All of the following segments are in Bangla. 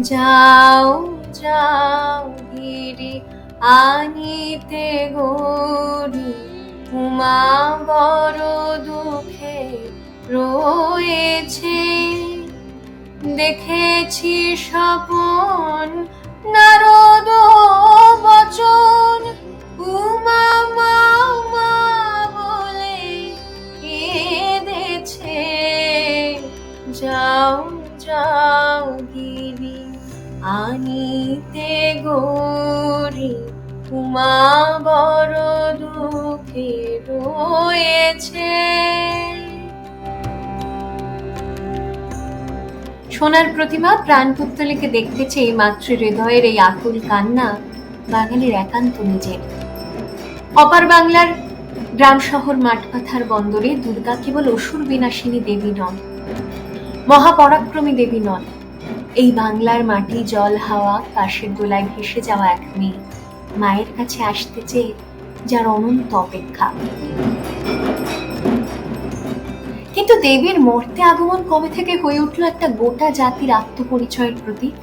যাও যাও গিরি আনিতে গরি উমা বড় দুঃখে রয়েছে। দেখেছি স্বপন নারদ যাও যাও গিরি, আনিতে গরি, উমা বড় দুঃখে রয়েছে। সোনার প্রতিমা প্রাণ পুত্তলিকে দেখতে চেয়ে মাতৃ হৃদয়ের এই আকুল কান্না বাঙালির একান্ত নিজের। অপার বাংলার গ্রাম শহর মাঠপাথার বন্দরে দুর্গা কেবল অসুর বিনাশিনী দেবী নন। মহাপরাক্রমী দেবী নন। এই বাংলার মাটি, জল, হাওয়া, কাশের দোলায় ভেসে যাওয়া এক মেয়ে। মায়ের কাছে আসতে চেয়ে যার অনন্ত অপেক্ষা। কিন্তু দেবীর মর্তে আগমন কবে থেকে হয়ে উঠল একটা গোটা জাতির আত্মপরিচয়ের প্রতীক?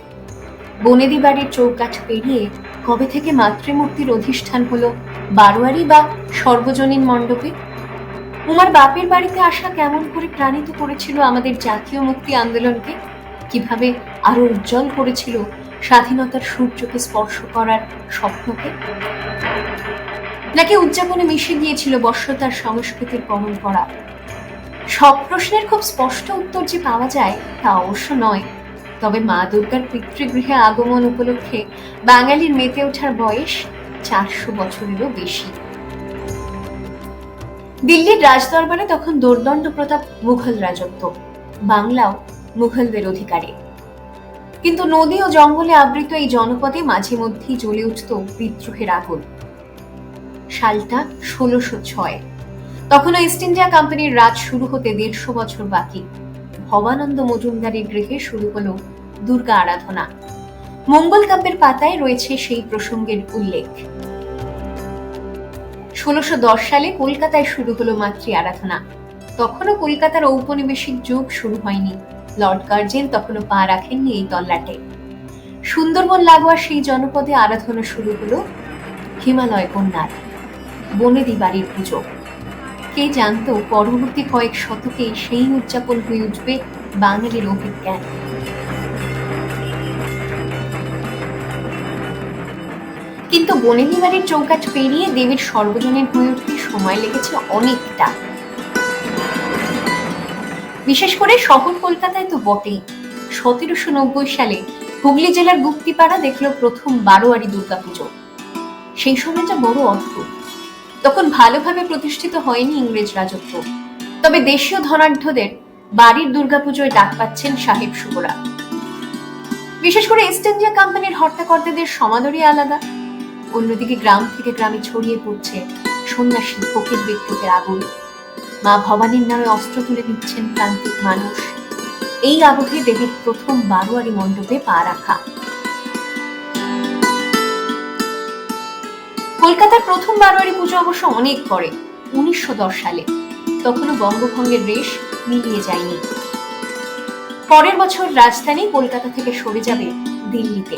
বনেদি বাড়ির চৌকাঠ পেরিয়ে কবে থেকে মাতৃমূর্তির অধিষ্ঠান হলো বারোয়ারি বা সর্বজনীন মণ্ডপে? উমার বাপের বাড়িতে আসা কেমন করে প্রাণিত করেছিল আমাদের জাতীয় মুক্তি আন্দোলনকে? কীভাবে আরও উজ্জ্বল করেছিল স্বাধীনতার সূর্যকে স্পর্শ করার স্বপ্নকে? নাকি উদযাপনে মিশে গিয়েছিল বর্ষতার সংস্কৃতির পরম্পরা সব প্রশ্নের খুব স্পষ্ট উত্তর যে পাওয়া যায় তা অবশ্য নয়। তবে মা দুর্গার পিতৃগৃহে আগমন উপলক্ষে বাঙালির মেতে ওঠার বয়স চারশো বছরেরও বেশি। দিল্লির রাজদরবারে তখন দোর্দণ্ড প্রতাপ মুঘল রাজত্ব, বাংলাও মুঘলদের অধিকারে। কিন্তু নদী ও জঙ্গলে আবৃত এই জনপদে মাঝে মধ্যেই জ্বলে উঠত বিদ্রোহের আগুন। সালটা ষোলোশো ছয়। তখনও ইস্ট ইন্ডিয়া কোম্পানির রাজ শুরু হতে দেড়শো বছর বাকি। ভবানন্দ মজুমদারের গৃহে শুরু হলো দুর্গা আরাধনা। মঙ্গল কাব্যের পাতায় রয়েছে সেই প্রসঙ্গের উল্লেখ। ষোলোশো সালে কলকাতায় শুরু হলো মাতৃ আরাধনা। তখনও কলকাতার ঔপনিবেশিক যুগ শুরু হয়নি। লর্ড গার্জেন তখনও পা রাখেননি এই তল্লাটে। সুন্দরবন লাগোয়া সেই জনপদে আরাধনা শুরু হলো হিমালয় কন্যার। বনেদি বাড়ির পুজো। কে জানতো পরবর্তী কয়েক শতকে সেই উদযাপন হয়ে উঠবে বাঙালির অভিজ্ঞান। কিন্তু বনেদি বাড়ির চৌকাঠ পেরিয়ে দেবীর সর্বজনীন হয়ে উঠতে সময় লেগেছে অনেকটা। বিশেষ করে শহর কলকাতায় তো বটেই। সতেরোশো নব্বই সালে হুগলি জেলার গুপ্তিপাড়া দেখল প্রথম বারোয়ারি দুর্গাপুজো। সেই সময়টা বড় অদ্ভুত। তখন ভালোভাবে প্রতিষ্ঠিত হয়নি ইংরেজ রাজত্ব। তবে দেশীয় ধনাঢ্যদের বাড়ির দুর্গাপুজোয় ডাক পাচ্ছেন সাহেব শুভরা। বিশেষ করে ইস্ট ইন্ডিয়া কোম্পানির হর্তাকর্তাদের সমাদরই আলাদা। অন্যদিকে গ্রাম থেকে গ্রামে ছড়িয়ে পড়ছে সন্ন্যাসী ফকির বিক্ষোভের আগুন। মা ভবানীর নামে অস্ত্র তুলে দিচ্ছেন প্রান্তিক মানুষ। এই আবহে দেবীর প্রথম বারোয়ারি মণ্ডপে পা রাখা। কলকাতার প্রথম বারোয়ারি পুজো অবশ্য অনেক পরে, উনিশশো দশ সালে। তখনও বঙ্গভঙ্গের রেশ মিলিয়ে যায়নি। পরের বছর রাজধানী কলকাতা থেকে সরে যাবে দিল্লিতে।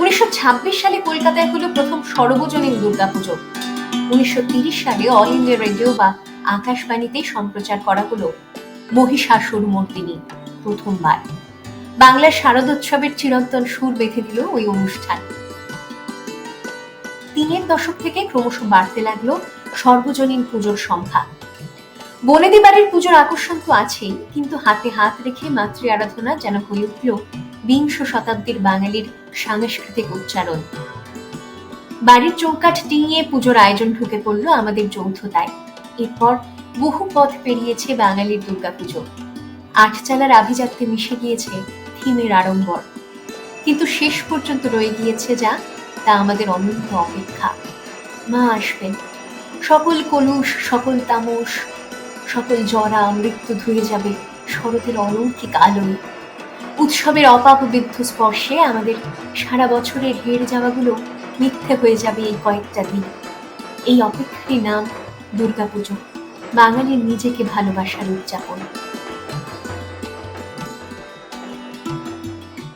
উনিশশো ছাব্বিশ সালে কলকাতায় হলো প্রথম সর্বজনীন দুর্গাপুজো। উনিশশো সালে অল ইন্ডিয়া রেডিও বা আকাশবাণীতে সম্প্রচার করা হলো মহিষাসুর মর্দিনী প্রথমবার। বাংলার শারদোৎসবের চিরন্তন সুর বেঁধে দিল ওই অনুষ্ঠান। তিনের দশক থেকে ক্রমশ বাড়তে লাগল সর্বজনীন পুজোর সংখ্যা। বনেদি বাড়ির পুজোর আকর্ষণ তো আছেই, কিন্তু হাতে হাত রেখে মাতৃ আরাধনা যেন হয়ে উঠল বিংশ শতাব্দীর বাঙালির সাংস্কৃতিক উচ্চারণ। বাড়ির চৌকাঠ ডিঙিয়ে পুজোর আয়োজন ঢুকে পড়ল আমাদের যৌথতায়। এরপর বহু পথ পেরিয়েছে বাঙালির দুর্গাপুজো। আটচালার আভিজাত্যে মিশে গিয়েছে থিমের আড়ম্বর। কিন্তু শেষ পর্যন্ত রয়ে গিয়েছে যা, তা আমাদের অনন্ত অপেক্ষা। মা আসবেন। সকল কলুষ, সকল তামস, সকল জরা, মৃত্যু ধুয়ে যাবে শরতের অলৌকিক আলোয়। উৎসবের অপাপ বিদ্ধ স্পর্শে আমাদের সারা বছরের হেরে যাওয়াগুলো মিথ্যে হয়ে যাবে এই কয়েকটা দিন। এই অপেক্ষারই নাম দুর্গাপুজো, বাঙালির নিজেকে ভালোবাসার উদযাপন।